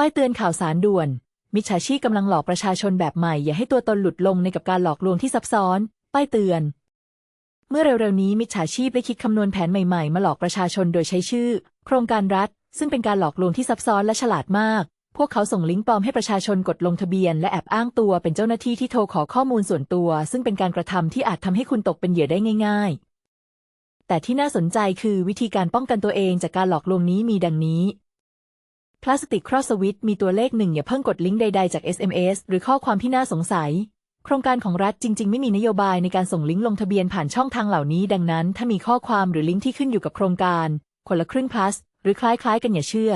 ป้ายเตือนข่าวสารด่วน มิจฉาชีพกำลังหลอกประชาชนแบบใหม่ อย่าให้ตัวตนหลุดลงในกับการหลอกลวงที่ซับซ้อน ป้ายเตือน เมื่อเร็วๆนี้มิจฉาชีพได้คิดคำนวณแผนใหม่ๆ มาหลอกประชาชนโดยใช้ชื่อ โครงการรัฐ ซึ่งเป็นการหลอกลวงที่ซับซ้อนและฉลาดมาก พวกเขาส่งลิงก์ปลอมให้ประชาชนกดลงทะเบียน และแอบอ้างตัวเป็นเจ้าหน้าที่ที่โทรขอข้อมูลส่วนตัว ซึ่งเป็นการกระทำที่อาจทำให้คุณตกเป็นเหยื่อได้ง่าย ๆ แต่ที่น่าสนใจคือวิธีการป้องกันตัวเองจากการหลอกลวงนี้มีดังนี้ พลาสติกครอสสวิตมีตัวเลขหนึ่งอย่าเพิ่งกดลิงก์ใดๆจาก SMS หรือข้อความที่น่าสงสัย โครงการของรัฐจริง ๆ ไม่มีนโยบายในการส่งลิงก์ลงทะเบียนผ่านช่องทางเหล่านี้ ดังนั้น ถ้ามีข้อความหรือลิงก์ที่ขึ้นอยู่กับโครงการ คนละครึ่ง plus หรือคล้ายๆ กันอย่าเชื่อ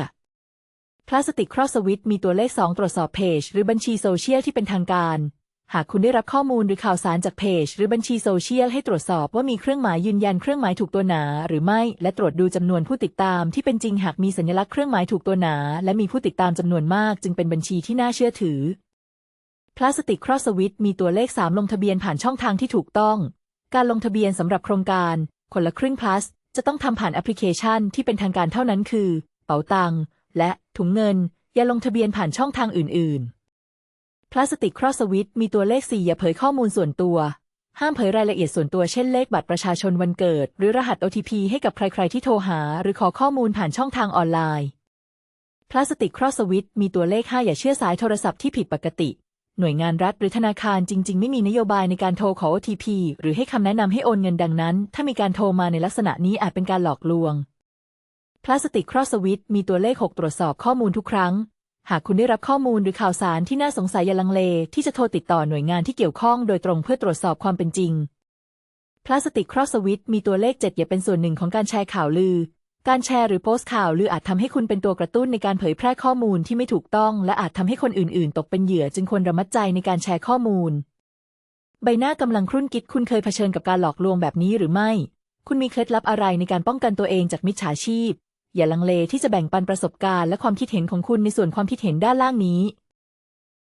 พลาสติกครอสสวิตมีตัวเลข 2 ตรวจสอบเพจหรือบัญชีโซเชียลที่เป็นทางการ หากคุณได้รับข้อมูลหรือข่าวสารจากเพจ หรือบัญชีโซเชียลให้ตรวจสอบว่ามีเครื่องหมายยืนยันเครื่องหมายถูกตัวหนา หรือไม่ และตรวจดูจำนวนผู้ติดตามที่เป็นจริงหากมีสัญลักษณ์เครื่องหมายถูกตัวหนา และมีผู้ติดตามจำนวนมาก จึงเป็นบัญชีที่น่าเชื่อถือ พลาสติกครอสสวิตมีตัวเลข 3 ลงทะเบียนผ่านช่องทางที่ถูกต้อง การลงทะเบียนสำหรับโครงการคนละครึ่ง plus จะต้องทำผ่านแอปพลิเคชันที่เป็นทางการเท่านั้นคือ เป๋าตังและถุงเงิน อย่าลงทะเบียนผ่านช่องทางอื่น ๆ พลาสติกครอสสวิตมีตัวเลข 4 อย่าเผยข้อมูลส่วนตัว ห้ามเผยรายละเอียดส่วนตัวเช่นเลขบัตรประชาชนวันเกิด หรือรหัส OTP ให้กับใคร ๆ ที่โทรหา หรือขอข้อมูลผ่านช่องทางออนไลน์ พลาสติกครอสสวิตมีตัวเลข 5 อย่าเชื่อสายโทรศัพท์ที่ผิดปกติ หน่วยงานรัฐหรือธนาคารจริง ๆ ไม่มีนโยบายในการโทรขอ OTP หรือให้คำแนะนำให้โอนเงินดังนั้น ถ้ามีการโทรมาในลักษณะนี้อาจเป็นการหลอกลวงพลาสติกครอสวิตมีตัวเลข 6 ตรวจสอบข้อมูลทุกครั้ง หากคุณได้รับข้อมูลหรือข่าวสารที่น่าสงสัยอย่าลังเล ที่จะโทรติดต่อหน่วยงานที่เกี่ยวข้องโดยตรงเพื่อตรวจสอบความเป็นจริง พลาสติกครอสสวิตมีตัวเลข7อย่าเป็นส่วนหนึ่งของการแชร์ข่าวลือ การแชร์หรือโพสต์ข่าวลืออาจทำให้คุณเป็นตัวกระตุ้นในการเผยแพร่ข้อมูลที่ไม่ถูกต้อง และอาจทำให้คนอื่น ๆ ตกเป็นเหยื่อจึงควรระมัดใจในการแชร์ข้อมูล ใบหน้ากำลังครุ่นคิดคุณเคยเผชิญกับการหลอกลวงแบบนี้หรือไม่ คุณมีเคล็ดลับอะไรในการป้องกันตัวเองจากมิจฉาชีพ อย่าลังเลที่จะแบ่งปันประสบการณ์และความคิดเห็นของคุณในส่วนความคิดเห็นด้านล่างนี้